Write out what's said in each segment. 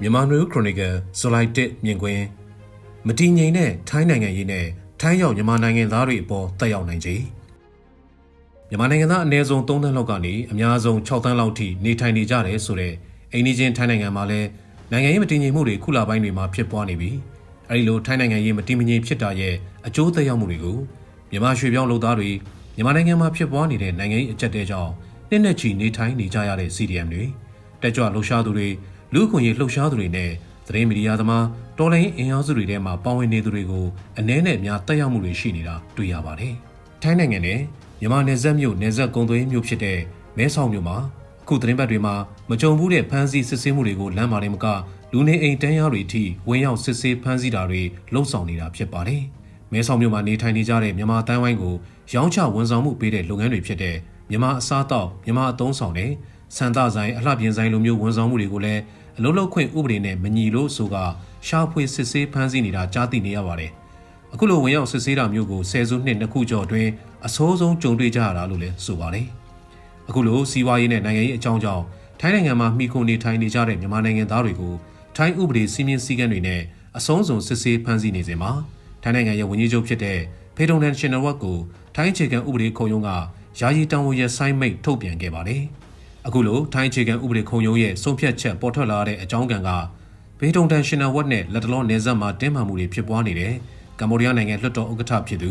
မြန်မာနွေခရိုနီကယ်ဇူလိုင်1မြင်ကွင်းမတည်ငြိမ်တဲ့ထိုင်းနိုင်ငံရေးနဲ့ထိုင်းရောက်မြန်မာနိုင်ငံသားတွေအပေါ်တက်ရောက်နိုင်ခြေမြန်မာနိုင်ငံသားအနည်းဆုံး3သန်းလောက်ကနေအများဆုံး6သန်းလောက်ထိနေထိုင်နေကြတယ်ဆိုတော့အိန္ဒိချင်းထိုင်းနိုင်ငံမှာလည်းနိုင်ငံရေးမတည်ငြိမ်မှုတွေခုလပိုင်းတွေမှာဖြစ်ပွားနေပြီးအဲဒီလိုထိုင်းနိုင်ငံရေးမတည်မငြိမ်ဖြစ်တာရဲ့အကျိုးသက်ရောက်မှုတွေကိုမြန်မာရွှေပြောင်းလုပ်သားတွေမြန်မာနိုင်ငံမှာဖြစ်ပွားနေတဲ့နိုင်ငံရေးအကြက်တဲကြောင့်နှစ်နဲ့ချီနေထိုင်နေကြရတဲ့ CDM တွေတက်ကြွလှုပ်ရှားသူတွေ လူ့အခွင့်အရေးလှုပ်ရှားသူတွေနဲ့သတင်းမီဒီယာသမားတော်လိုင်းအင်အားစုတွေထဲမှာပါဝင်နေသူတွေကိုအနည်းနဲ့အများတက်ရောက်မှုတွေရှိနေတာတွေ့ရပါတယ်။ထိုင်းနိုင်ငံနဲ့မြန်မာနယ်စပ်မြို့နယ်စပ်ကုန်းသွေးမြို့ဖြစ်တဲ့မဲဆောက်မြို့မှာအခုသတင်းပတ်တွေမှာမကြုံဘူးတဲ့ဖမ်းဆီးစစ်ဆေးမှုတွေကိုလမ်းမာတယ်မကလူနေအိမ်တန်းရတွေအထိဝင်ရောက်စစ်ဆေးဖမ်းဆီးတာတွေလှုံ့ဆော်နေတာဖြစ်ပါတယ်။မဲဆောက်မြို့မှာနေထိုင်နေကြတဲ့မြန်မာတိုင်းဝိုင်းကိုရောင်းချဝန်ဆောင်မှုပေးတဲ့လုပ်ငန်းတွေဖြစ်တဲ့မြန်မာအစားအသောက်မြန်မာအသုံးဆောင်တဲ့စံသားဆိုင်အလှပြင်ဆိုင်လိုမျိုးဝန်ဆောင်မှုတွေကိုလည်း အလုံးလုံးခွင့်ဥပဒေနဲ့မညီလို့ဆိုကရှာဖွေစစ်ဆေးဖမ်းဆီးနေတာကြားသိနေရပါတယ်။အခုလိုဝင်ရောက်စစ်ဆေးတာမျိုးကိုဆယ်စုနှစ်နှစ်ခုကျော်အတွင်းအဆိုးဆုံးကြုံတွေ့ကြရတာလို့လည်းဆိုပါတယ်။အခုလိုစီးပွားရေးနဲ့နိုင်ငံရေးအကြောင်းကြောင့်ထိုင်းနိုင်ငံမှာမိခိုနေထိုင်နေကြတဲ့မြန်မာနိုင်ငံသားတွေကိုထိုင်းဥပဒေစည်းမျဉ်းစည်းကမ်းတွေနဲ့အဆုံးစုံစစ်ဆေးဖမ်းဆီးနေစဉ်မှာထိုင်းနိုင်ငံရဲ့ဝန်ကြီးချုပ်ဖြစ်တဲ့ဖေဒုံနန်ရှင်နယ်ဝက်ကိုထိုင်းအခြေခံဥပဒေခုံရုံးကယာယီတောင်ဝန်ရဆိုင်မိတ်ထုတ်ပြန်ခဲ့ပါတယ်။ အခုလိုထိုင်းအခြေခံဥပဒေခုံရုံးရဲ့ဆုံးဖြတ်ချက်ပေါ်ထွက်လာတဲ့အကြောင်းကံကဘေတုံတန်ရှင်နယ်ဝက်နဲ့လက်တလောနေဆက်မှာတင်းမာမှုတွေဖြစ်ပွားနေတဲ့ကမ္ဘောဒီးယားနိုင်ငံလွှတ်တော်ဥက္ကဋ္ဌဖြစ်သူ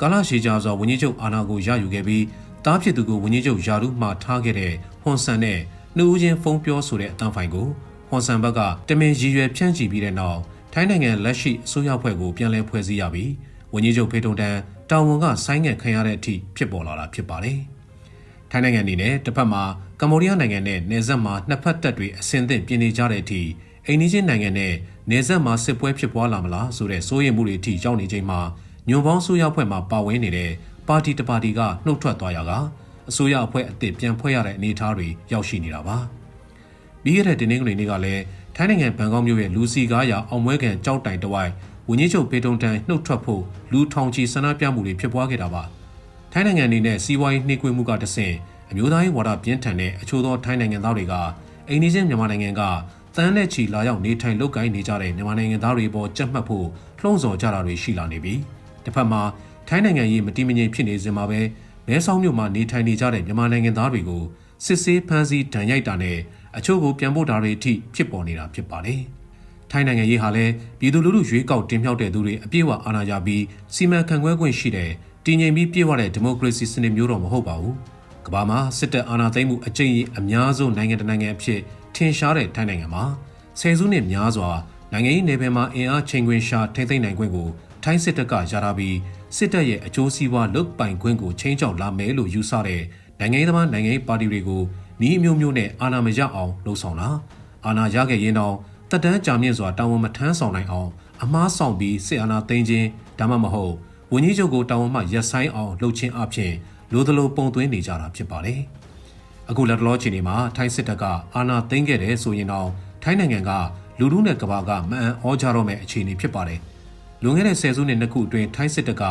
ကာလာရှီဂျာဇော်ဝန်ကြီးချုပ်အာနာကိုရယူခဲ့ပြီးတားဖြစ်သူကိုဝန်ကြီးချုပ်ယာရုမှထားခဲ့တဲ့ဟွန်ဆန်နဲ့နှူးဦးချင်းဖုံးပြောဆိုတဲ့အတန်းဖိုင်ကိုဟွန်ဆန်ဘက်ကတမင်ရည်ရွယ်ဖြန့်ချီပြီးတဲ့နောက်ထိုင်းနိုင်ငံလက်ရှိအစိုးရဖွဲ့ကိုပြန်လည်ဖွဲ့စည်းရပြီးဝန်ကြီးချုပ်ဖေတုံတန်တာဝန်ကဆိုင်းငံ့ခံရတဲ့အထိဖြစ်ပေါ်လာတာဖြစ်ပါတယ်။ ထိုင်းနိုင်ငံအနေနဲ့တစ်ဖက်မှာကမ္ဘောဒီးယားနိုင်ငံနဲ့နယ်စပ်မှာနှစ်ဖက်တပ်တွေအဆင်သင့်ပြင်နေကြတဲ့အထိအိန္ဒိချင်းနိုင်ငံနဲ့နယ်စပ်မှာစစ်ပွဲဖြစ်ပွားလာမလားဆိုတဲ့စိုးရိမ်မှုတွေအထိရောက်နေချိန်မှာညွန်ပေါင်းဆိုးရဖွဲ့မှာပါဝင်နေတဲ့ပါတီတပါတီကနှုတ်ထွက်သွားရကအစိုးရအဖွဲ့အသစ်ပြန်ဖွဲ့ရတဲ့အနေအထားတွေရောက်ရှိနေတာပါ။ပြီးခဲ့တဲ့တင်းနှင်းကလေးနေ့ကလည်းထိုင်းနိုင်ငံဘန်ကောက်မြို့ရဲ့လူစီကားရာအောင်မွဲကန်ကြောက်တိုင်တဝိုက်ဝန်ကြီးချုပ်ပေတုံတန်နှုတ်ထွက်ဖို့လူထောင်ချီဆန္ဒပြမှုတွေဖြစ်ပွားခဲ့တာပါ။ ထိုင်းနိုင်ငံအနေနဲ့စီးပွားရေးနှိကွေးမှုကတဆင့်အမျိုးသားရေးဝါဒပြင်းထန်တဲ့အချို့သောထိုင်းနိုင်ငံသားတွေကအိန္ဒိချင်းမြန်မာနိုင်ငံကတန်းလက်ချီလာရောက်နေထိုင်လုပ်ကိုင်းနေကြတဲ့မြန်မာနိုင်ငံသားတွေပေါ်ကြက်မှတ်ဖို့လှုံ့ဆော်ကြတာတွေရှိလာနေပြီ။တစ်ဖက်မှာထိုင်းနိုင်ငံရေးမတိမငြိမ်ဖြစ်နေစဉ်မှာပဲမဲဆောက်မြို့မှာနေထိုင်နေကြတဲ့မြန်မာနိုင်ငံသားတွေကိုစစ်ဆေးဖမ်းဆီးဒဏ်ရိုက်တာနဲ့အချို့ကိုပြန်ပို့တာတွေအထိဖြစ်ပေါ်နေတာဖြစ်ပါတယ်။ထိုင်းနိုင်ငံရေးဟာလည်းပြည်သူလူထုရွေးကောက်တင်မြှောက်တဲ့သူတွေအပြည့်အဝအာဏာရပြီးစီမံခန့်ခွဲခွင့်ရှိတဲ့ တည်ငြိမ်ပြီးပြည့်ဝတဲ့ဒီမိုကရေစီစနစ်မျိုးတော့မဟုတ်ပါဘူး။ကမ္ဘာမှာစစ်တပ်အာဏာသိမ်းမှုအကြိမ်ကြီးအများဆုံးနိုင်ငံတစ်နိုင်ငံအဖြစ်ထင်ရှားတဲ့ထိုင်းနိုင်ငံမှာဆယ်စုနှစ်များစွာနိုင်ငံရေးနယ်ပယ်မှာအင်အားချိန်ခွင်ရှာထိမ့်သိမ့်နိုင်ခွင့်ကိုထိုင်းစစ်တပ်ကရထားပြီးစစ်တပ်ရဲ့အကျိုးစီးပွားလုတ်ပိုင်ခွင့်ကိုချင်းချောက်လာမယ်လို့ယူဆတဲ့နိုင်ငံရေးသမားနိုင်ငံရေးပါတီတွေကိုနီးအမျိုးမျိုးနဲ့အာဏာမရအောင်လှုံ့ဆော်တာအာဏာရခဲ့ရင်တော့တက်တန်းကြာမြင့်စွာတာဝန်မထမ်းဆောင်နိုင်အောင်အမားဆောင်ပြီးစစ်အာဏာသိမ်းခြင်းဒါမှမဟုတ် ဝန်ကြီးချုပ်ကိုတာဝန်မှရက်ဆိုင်အောင်လှုပ်ချင်းအဖြစ်လိုသလိုပုံသွင်းနေကြတာဖြစ်ပါတယ်အခုလက်တလောချိန်ဒီမှာထိုင်းစစ်တပ်ကအာဏာသိမ်းခဲ့တယ်ဆိုရင်တော့ထိုင်းနိုင်ငံကလူထုနဲ့ကဘာကမအံ့ဩကြတော့မဲ့အခြေအနေဖြစ်ပါတယ်။လွန်ခဲ့တဲ့ဆယ်စုနှစ်နှစ်ခုအတွင်းထိုင်းစစ်တပ်က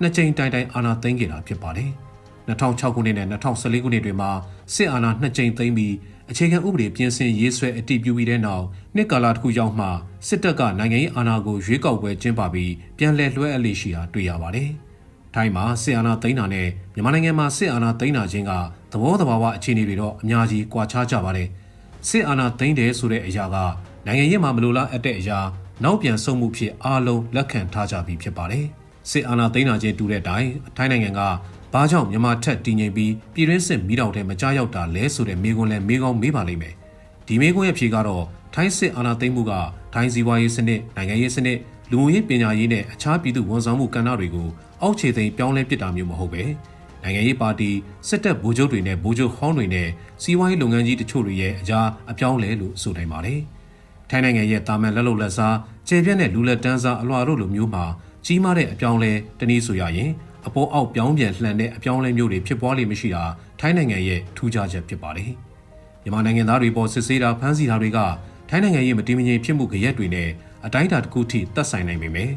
နှစ်ကြိမ်တိုင်တိုင်အာဏာသိမ်းခဲ့တာဖြစ်ပါတယ်။2006ခုနှစ်နဲ့2014ခုနှစ်တွေမှာစစ်အာဏာနှစ်ကြိမ်သိမ်းပြီး အခြေခံဥပဒေပြင်ဆင်ရေးဆွဲအတည်ပြုပြီးတဲ့နောက်နှစ်ကာလတစ်ခုရောက်မှစစ်တပ်ကနိုင်ငံရေးအာဏာကိုရွေးကောက်ပွဲကျင်းပပြီးပြန်လည်လွှဲအပ်လိရှိတာတွေ့ရပါတယ်။ထိုင်းမှာစစ်အာဏာသိမ်းတာနဲ့မြန်မာနိုင်ငံမှာစစ်အာဏာသိမ်းတာချင်းကသဘောတဘာဝအခြေအနေတွေတော့အများကြီးကွာခြားကြပါတယ်။စစ်အာဏာသိမ်းတယ်ဆိုတဲ့အရာကနိုင်ငံရေးမှာမလိုလားအပ်တဲ့အရာနောက်ပြန်ဆုတ်မှုဖြစ်အားလုံးလက်ခံထားကြပြီးဖြစ်ပါတယ်။စစ်အာဏာသိမ်းတာချင်းတူတဲ့အတိုင်းထိုင်းနိုင်ငံက ဘာကြောင့်မြန်မာထက်တည်ငြိမ်ပြီးပြည်တွင်းစစ်မိတောင်ထဲမကြရောက်တာလဲဆိုတဲ့မေးခွန်းလဲမေးကောင်းမေးပါလိမ့်မယ်။ဒီမေးခွန်းရဲ့ဖြေကတော့ထိုင်းစစ်အာဏာသိမ်းမှုကထိုင်းစီးပွားရေးစနစ်နိုင်ငံရေးစနစ်လူမှုရေးပညာရေးနဲ့အခြားပြည်သူဝန်ဆောင်မှုကဏ္ဍတွေကိုအောက်ခြေသိမ်းပြောင်းလဲပစ်တာမျိုးမဟုတ်ပဲနိုင်ငံရေးပါတီစစ်တပ်ဗိုလ်ချုပ်တွေနဲ့ဗိုလ်ချုပ်ဟောင်းတွေနဲ့စီးပွားရေးလုပ်ငန်းကြီးတချို့တွေရဲ့အကြားအပြောင်းလဲလို့ဆိုနိုင်ပါတယ်။ထိုင်းနိုင်ငံရဲ့တာမန်လက်လုံလက်စားကျေပြက်တဲ့လူလက်တန်းစားအလွှာတို့လိုမျိုးမှာကြီးမားတဲ့အပြောင်းလဲတနည်းဆိုရရင် အပေါ်အောက်ပြောင်းပြန်လှန်တဲ့အပြောင်းလဲမျိုးတွေဖြစ်ပွားလိမ့်မရှိတာထိုင်းနိုင်ငံရဲ့ထူးခြားချက်ဖြစ်ပါတယ်။မြန်မာနိုင်ငံသားတွေပေါ်စစ်ဆေးတာဖမ်းဆီးတာတွေကထိုင်းနိုင်ငံရဲ့မတည်မငြိမ်ဖြစ်မှုကြရက်တွေနဲ့အတိုင်းအတာတစ်ခုထိသက်ဆိုင်နိုင်ပေမယ့်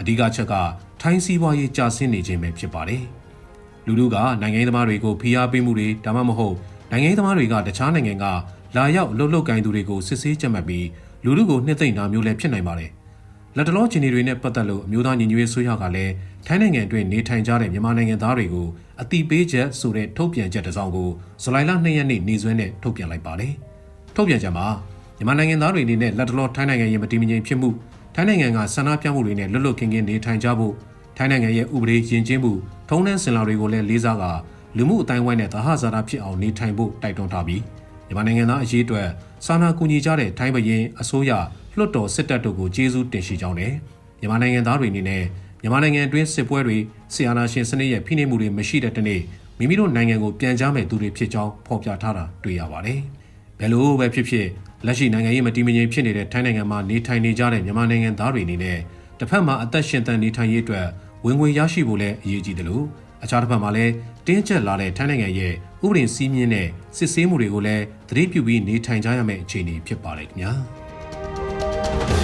အဓိကချက်ကထိုင်းစီးပွားရေးကျဆင်းနေခြင်းပဲဖြစ်ပါတယ်။လူလူကနိုင်ငံရေးသမားတွေကိုဖိအားပေးမှုတွေဒါမှမဟုတ်နိုင်ငံရေးသမားတွေကတခြားနိုင်ငံကလာရောက်လှုပ်လှုပ်ကိုင်သူတွေကိုစစ်ဆေးကြမှတ်ပြီးလူလူကိုနှစ်သိမ့်တာမျိုးလည်းဖြစ်နိုင်ပါတယ်။ လက်တလောခြေနေတွေနဲ့ပတ်သက်လို့အမျိုးသားညီညွတ်ရေးဆိုရကလည်းထိုင်းနိုင်ငံအတွင်းနေထိုင်ကြတဲ့မြန်မာနိုင်ငံသားတွေကိုအတိပေးချက်ဆိုတဲ့ထုတ်ပြန်ချက်တစ်စောင်ကိုဇူလိုင်လ2ရက်နေ့နေ့စွဲနဲ့ထုတ်ပြန်လိုက်ပါတယ်။ထုတ်ပြန်ချက်မှာမြန်မာနိုင်ငံသားတွေအနေနဲ့လက်တလောထိုင်းနိုင်ငံရဲ့မတည်မငြိမ်ဖြစ်မှုထိုင်းနိုင်ငံကဆန္ဒပြမှုတွေနဲ့လွတ်လွတ်ကင်းကင်းနေထိုင်ကြဖို့ထိုင်းနိုင်ငံရဲ့ဥပဒေယဉ်ကျေးမှုထုံးတမ်းစင်လာတွေကိုလည်းလေးစားကလူမှုအတိုင်းဝိုင်းနဲ့သဟဇာတာဖြစ်အောင်နေထိုင်ဖို့တိုက်တွန်းထားပြီး မြန်မာနိုင်ငံသားအရေးအတွက်စာနာကူညီကြတဲ့ထိုင်းဘရင်အစိုးရလွှတ်တော်စစ်တပ်တို့ကိုကျေးဇူးတင်ရှိကြောင်းနဲ့မြန်မာနိုင်ငံသားတွေအနေနဲ့မြန်မာနိုင်ငံအတွင်းစစ်ပွဲတွေဆီအာနာရှင်စနစ်ရဲ့ဖိနှိပ်မှုတွေမရှိတဲ့တနေ့မိမိတို့နိုင်ငံကိုပြန်ကြားမဲ့သူတွေဖြစ်ကြောင်းဖော်ပြထားတာတွေ့ရပါတယ်။ဘယ်လိုပဲဖြစ်ဖြစ်လက်ရှိနိုင်ငံရေးမတည်မငြိမ်ဖြစ်နေတဲ့ထိုင်းနိုင်ငံမှာနေထိုင်နေကြတဲ့မြန်မာနိုင်ငံသားတွေအနေနဲ့တစ်ဖက်မှာအသက်ရှင်သန်နေထိုင်ရေးအတွက်ဝင်ငွေရရှိဖို့လည်းအရေးကြီးတယ်လို့အခြားတစ်ဖက်မှာလည်းတင်းကျပ်လာတဲ့ထိုင်းနိုင်ငံရဲ့ ဥပဒေစည်းမျဉ်းနဲ့စစ်ဆေးမှုတွေကိုလည်းသတိပြုပြီးနေထိုင်ကြရမယ့်အခြေအနေဖြစ်ပါတယ်ခင်ဗျာ။